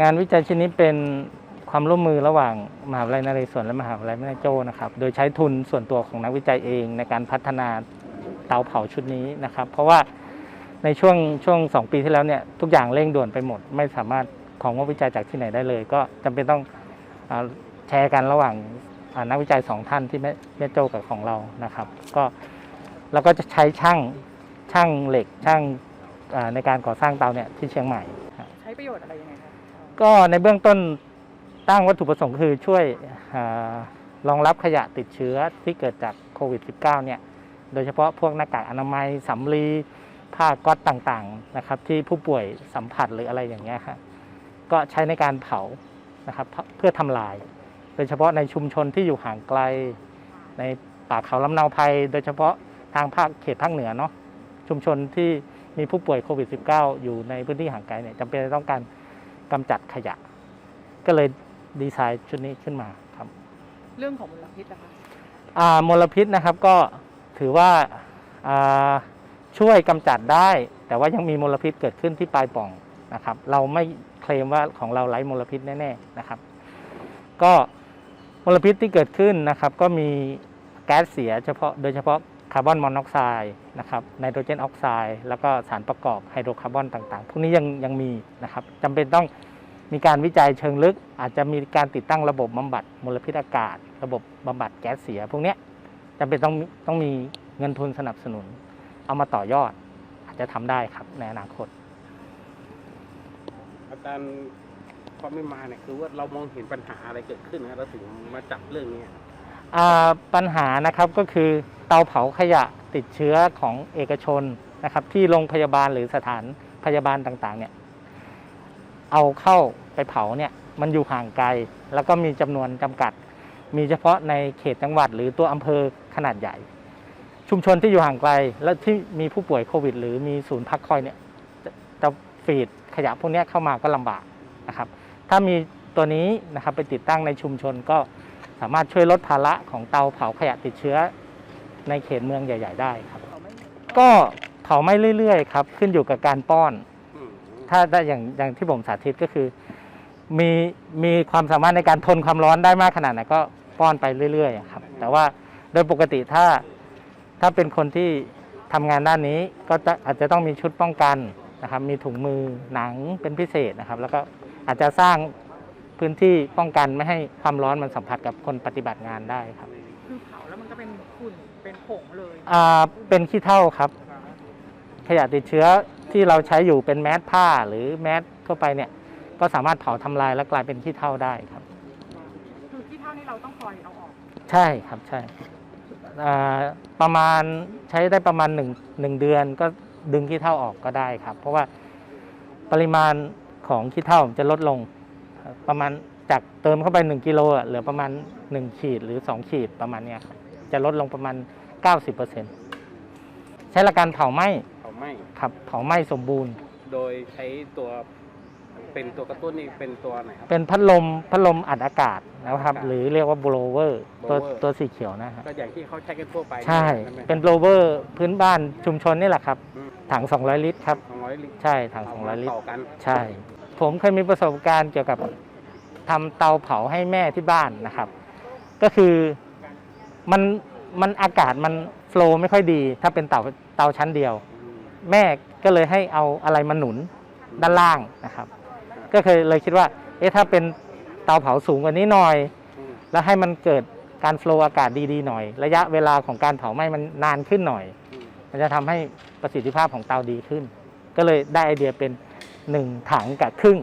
งานวิจัยชิ้นนี้เป็นความร่วมมือระหว่างมหาวิทยาลัยนเรศวรและมหาวิทยาลัยแม่โจ้นะครับ โดยใช้ทุนส่วนตัวของนักวิจัยเองในการพัฒนาเตาเผาชุดนี้นะครับ เพราะว่าในช่วงช่วงสองปีที่แล้วเนี่ยทุกอย่างเร่งด่วนไปหมด ไม่สามารถของงบวิจัยจากที่ไหนได้เลย ก็จำเป็นต้องอแชร์กันระหว่างนักวิจัยสองท่านที่แม่แม่โจ้กับของเรานะครับ ก็เราก็จะใช้ช่างช่างเหล็กช่างในการก่อสร้างเตาเนี่ยที่เชียงใหม่ ใช้ประโยชน์อะไรยังไงคะ ก็ในเบื้องต้นตั้งวัตถุประสงค์คือช่วยอรองรับขยะติดเชื้อที่เกิดจากโควิด -19 เนี่ย โดยเฉพาะพวกหน้ากากอนามัยสำลีผ้าก๊อตต่างๆนะครับที่ผู้ป่วยสัมผัสหรืออะไรอย่างเงี้ยครับก็ใช้ในการเผานะครับเพื่อทำลาย โดยเฉพาะในชุมชนที่อยู่ห่างไกล ในป่าเขาลำเนาภัย โดยเฉพาะทางภาคเขตภาคเหนือเนาะชุมชนที่มีผู้ป่วยโควิด -19 อยู่ในพื้นที่ห่างไกลเนี่ยจำเป็นต้องการ กำจัดขยะ ก็เลยดีไซน์ชุดนี้ขึ้นมาครับ เรื่องของมลพิษนะคะอ่ามลพิษนะครับก็ถือว่าอ่าช่วยกำจัดได้ แต่ว่ายังมีมลพิษเกิดขึ้นที่ปลายปล่องนะครับ เราไม่เคลมว่าของเราไร้มลพิษแน่ๆนะครับ ก็มลพิษที่เกิดขึ้นนะครับ ก็มีแก๊สเสียเฉพาะโดยเฉพาะ คาร์บอนมอนอกไซด์นะครับไนโตรเจนออกไซด์แล้วก็สารประกอบไฮโดรคาร์บอนต่างๆ พวกนี้ยังยังมีนะครับจำเป็นต้องมีการวิจัยเชิงลึก อาจจะมีการติดตั้งระบบบำบัดมลพิษอากาศ ระบบบำบัดแก๊สเสีย พวกนี้จำเป็นต้องต้องมีเงินทุนสนับสนุน เอามาต่อยอด อาจจะทำได้ครับในอนาคต อาจารย์ความไม่มาเนี่ยคือว่าเรามองเห็นปัญหาอะไรเกิดขึ้นนะเราถึงมาจับเรื่องนี้ ปัญหานะครับก็คือเตาเผาขยะติดเชื้อของเอกชนนะครับที่โรงพยาบาลหรือสถานพยาบาลต่างๆเนี่ยเอาเข้าไปเผาเนี่ยมันอยู่ห่างไกล แล้วก็มีจำนวนจำกัด มีเฉพาะในเขตจังหวัด หรือตัวอำเภอขนาดใหญ่ ชุมชนที่อยู่ห่างไกล และที่มีผู้ป่วยโควิด หรือมีศูนย์พักคอยเนี่ยจะฟีดขยะพวกนี้เข้ามาก็ลำบากนะครับ ถ้ามีตัวนี้นะครับไปติดตั้งในชุมชนก็ สามารถช่วยลดภาระของเตาเผาขยะติดเชื้อ ในเขตเมืองใหญ่ ๆ ได้ครับเราไม่ก็เผาไม่เรื่อยๆครับขึ้นอยู่กับการป้อนอืมถ้าได้อย่างอย่างที่ผมสาธิตก็คือ มีมีความสามารถในการทนความร้อนได้มากขนาดไหนก็ป้อนไปเรื่อยๆครับ แต่ว่าโดยปกติถ้าถ้าเป็นคนที่ทำงานด้านนี้ก็จะอาจจะต้องมีชุดป้องกันนะครับ มีถุงมือหนังเป็นพิเศษนะครับ แล้วก็อาจจะสร้าง พื้นที่ป้องกันไม่ให้ความร้อนมันสัมผัสกับคนปฏิบัติงานได้ครับ คือเผาแล้วมันก็เป็นฝุ่นเป็นผงเลยอ่าเป็นขี้เถ้าครับ ขยะติดเชื้อที่เราใช้อยู่เป็นแมสผ้าหรือแมสทั่วไปเนี่ย ก็สามารถเผาทำลายและกลายเป็นขี้เถ้าได้ครับ คือที่เท่านี้เราต้องคอยเอาออก ใช่ครับใช่อ่าประมาณใช้ได้ประมาณหนึ่งหนึ่งเดือนก็ดึงขี้เถ้าออกก็ได้ครับ เพราะว่าปริมาณของขี้เถ้าจะลดลงครับ ประมาณจากเติมเข้าไป 1กิโลอะเหลือประมาณ 1 ขีดหรือ 2 ขีดประมาณเนี้ยครับจะลดลงประมาณ 90%ใช้หลักการเผาไหม้เขาไม่ครับเผาไหม้สมบูรณ์ โดยใช้ตัวเป็นตัวกระตุ้นนี่เป็นตัวไหนครับ เป็นพัดลมพัดลมอัดอากาศนะครับอากาศหรือเรียกว่าโบลเวอร์ตัว blower ตัวสีเขียวนะฮะก็อย่างที่เขาใช้กันทั่วไปใช่ใช่ไหมเป็นโบลเวอร์พื้นบ้านชุมชนนี่แหละครับ อืมถัง 200 ลิตรครับ สองร้อยลิตรใช่ถังเา200มาลิตร ต่อกัน ใช่ ผมเคยมีประสบการณ์เกี่ยวกับทำเตาเผาให้แม่ที่บ้านนะครับ ก็คือมันมันอากาศมันโฟล์ไม่ค่อยดี ถ้าเป็นเตาเตาชั้นเดียว แม่ก็เลยให้เอาอะไรมาหนุนด้านล่างนะครับ ก็เคยเลยคิดว่า เอ๊ะถ้าเป็นเตาเผาสูงกว่านี้หน่อย แล้วให้มันเกิดการโฟล์อากาศดีๆหน่อย ระยะเวลาของการเผาไหม้มันนานขึ้นหน่อยมมันจะทำให้ประสิทธิภาพของเตาดีขึ้น ก็เลยได้ไอเดียเป็น หนึ่งถังกับครึ่ง